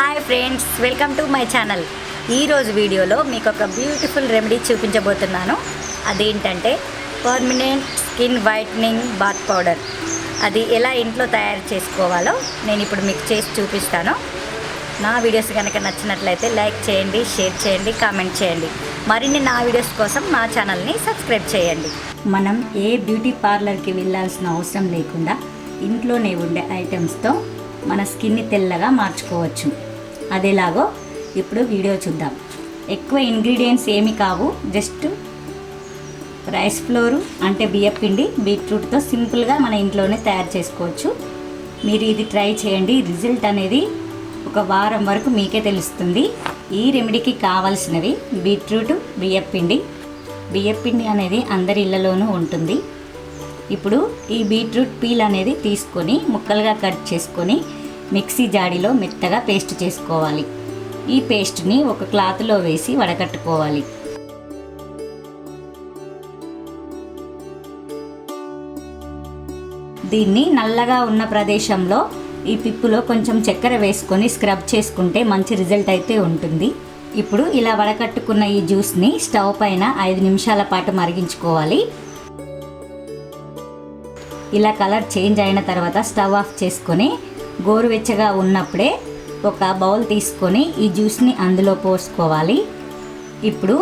Hi friends welcome to my channel ఈరోజు వీడియోలో మీకు ఒక బ్యూటిఫుల్ రెమెడీ చూపించబోతున్నాను. అదేంటంటే permanent skin whitening bath powder అది ఎలా ఇంట్లో తయారు చేసుకోవాలో నేను ఇప్పుడు మీకు చేసి చూపిస్తాను. నా వీడియోస్ కనుక నచ్చినట్లయితే లైక్ చేయండి షేర్ చేయండి కామెంట్ చేయండి. మరిన్ని నా వీడియోస్ కోసం నా ఛానల్ని సబ్స్క్రైబ్ చేయండి. మనం ఏ బ్యూటీ పార్లర్కి వెళ్ళాల్సిన అవసరం లేకుండా ఇంట్లోనే ఉండే ఐటమ్స్తో మన స్కిన్ని తెల్లగా మార్చుకోవచ్చు. అదేలాగో ఇప్పుడు వీడియో చూద్దాం. ఎక్కువ ఇంగ్రీడియంట్స్ ఏమి కావు. జస్ట్ రైస్ ఫ్లోరు అంటే బియ్యపిండి బీట్రూట్తో సింపుల్గా మన ఇంట్లోనే తయారు చేసుకోవచ్చు. మీరు ఇది ట్రై చేయండి. రిజల్ట్ అనేది ఒక వారం వరకు మీకే తెలుస్తుంది. ఈ రెమెడీకి కావాల్సినవి బీట్రూట్ బియ్యపిండి బియ్యపిండి అనేది అందరి ఇళ్ళలోనూ ఉంటుంది. ఇప్పుడు ఈ బీట్రూట్ పీల్ అనేది తీసుకొని ముక్కలుగా కట్ చేసుకొని మిక్సీ జాడీలో మెత్తగా పేస్ట్ చేసుకోవాలి. ఈ పేస్ట్ని ఒక క్లాత్లో వేసి వడకట్టుకోవాలి. దీన్ని నల్లగా ఉన్న ప్రదేశంలో ఈ పిప్పులో కొంచెం చక్కెర వేసుకొని స్క్రబ్ చేసుకుంటే మంచి రిజల్ట్ అయితే ఉంటుంది. ఇప్పుడు ఇలా వడకట్టుకున్న ఈ జ్యూస్ని స్టవ్ పైన ఐదు నిమిషాల పాటు మరిగించుకోవాలి. ఇలా కలర్ చేంజ్ అయిన తర్వాత స్టవ్ ఆఫ్ చేసుకొని గోరువెచ్చగా ఉన్నప్పుడే ఒక బౌల్ తీసుకొని ఈ జ్యూస్ని అందులో పోసుకోవాలి. ఇప్పుడు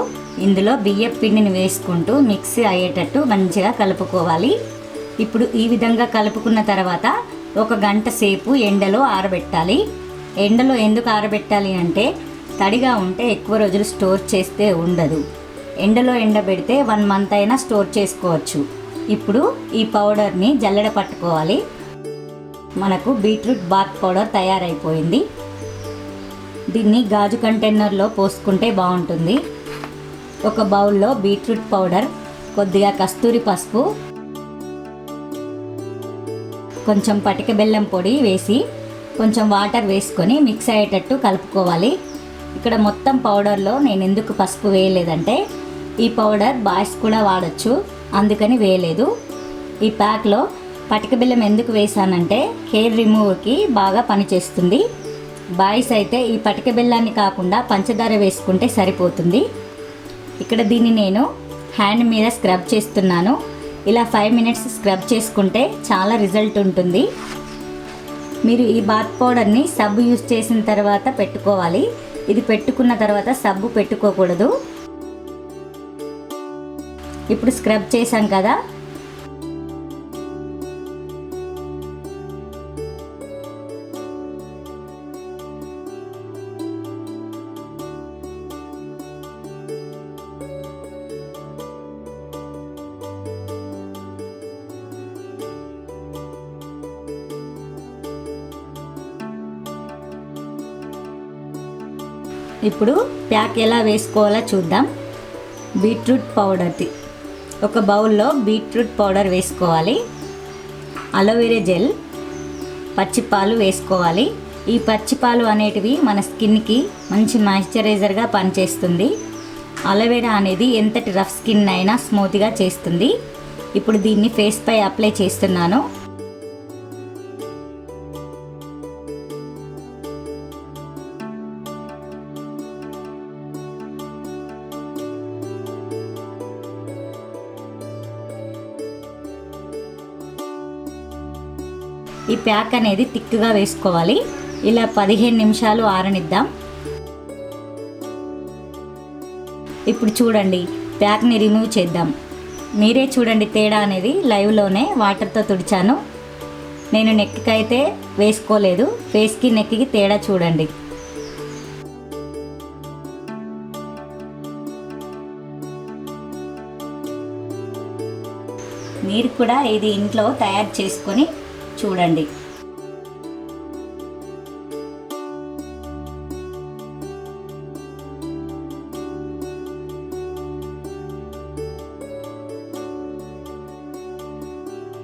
ఇందులో బియ్యం పిండిని వేసుకుంటూ మిక్సీ అయ్యేటట్టు మంచిగా కలుపుకోవాలి. ఇప్పుడు ఈ విధంగా కలుపుకున్న తర్వాత ఒక గంట సేపు ఎండలో ఆరబెట్టాలి. ఎండలో ఎందుకు ఆరబెట్టాలి అంటే తడిగా ఉంటే ఎక్కువ రోజులు స్టోర్ చేస్తే ఉండదు. ఎండలో ఎండబెడితే వన్ మంత్ అయినా స్టోర్ చేసుకోవచ్చు. ఇప్పుడు ఈ పౌడర్ని జల్లెడ పట్టుకోవాలి. మనకు బీట్రూట్ బాత్ పౌడర్ తయారైపోయింది. దీన్ని గాజు కంటైనర్లో పోసుకుంటే బాగుంటుంది. ఒక బౌల్లో బీట్రూట్ పౌడర్ కొద్దిగా కస్తూరి పసుపు కొంచెం పటిక బెల్లం పొడి వేసి కొంచెం వాటర్ వేసుకొని మిక్స్ అయ్యేటట్టు కలుపుకోవాలి. ఇక్కడ మొత్తం పౌడర్లో నేను ఎందుకు పసుపు వేయలేదంటే ఈ పౌడర్ బాయ్స్ కూడా వాడచ్చు అందుకని వేయలేదు. ఈ ప్యాక్లో పటిక బెల్లం ఎందుకు వేసానంటే హెయిర్ రిమూవ్కి బాగా పనిచేస్తుంది. బాయ్స్ అయితే ఈ పటిక బెల్లాన్ని కాకుండా పంచదార వేసుకుంటే సరిపోతుంది. ఇక్కడ దీన్ని నేను హ్యాండ్ మీద స్క్రబ్ చేస్తున్నాను. ఇలా ఫైవ్ మినిట్స్ స్క్రబ్ చేసుకుంటే చాలా రిజల్ట్ ఉంటుంది. మీరు ఈ బాత్ పౌడర్ని సబ్బు యూస్ చేసిన తర్వాత పెట్టుకోవాలి. ఇది పెట్టుకున్న తర్వాత సబ్బు పెట్టుకోకూడదు. ఇప్పుడు స్క్రబ్ చేశాం కదా ఇప్పుడు ప్యాక్ ఎలా వేసుకోవాలో చూద్దాం. బీట్రూట్ పౌడర్ది ఒక బౌల్లో బీట్రూట్ పౌడర్ వేసుకోవాలి. అలోవెరా జెల్ పచ్చిపాలు వేసుకోవాలి. ఈ పచ్చిపాలు అనేటివి మన స్కిన్కి మంచి మాయిశ్చరైజర్గా పనిచేస్తుంది. అలోవెరా అనేది ఎంతటి రఫ్ స్కిన్ అయినా స్మూత్గా చేస్తుంది. ఇప్పుడు దీన్ని ఫేస్పై అప్లై చేస్తున్నాను. ఈ ప్యాక్ అనేది తిక్కుగా వేసుకోవాలి. ఇలా పదిహేను నిమిషాలు ఆరనిద్దాం. ఇప్పుడు చూడండి ప్యాక్ని రిమూవ్ చేద్దాం. మీరే చూడండి తేడా అనేది లైవ్లోనే వాటర్తో తుడిచాను. నేను నెక్కి అయితే వేసుకోలేదు. ఫేస్కి నెక్కి తేడా చూడండి. మీరు కూడా ఇది ఇంట్లో తయారు చేసుకొని చూడండి.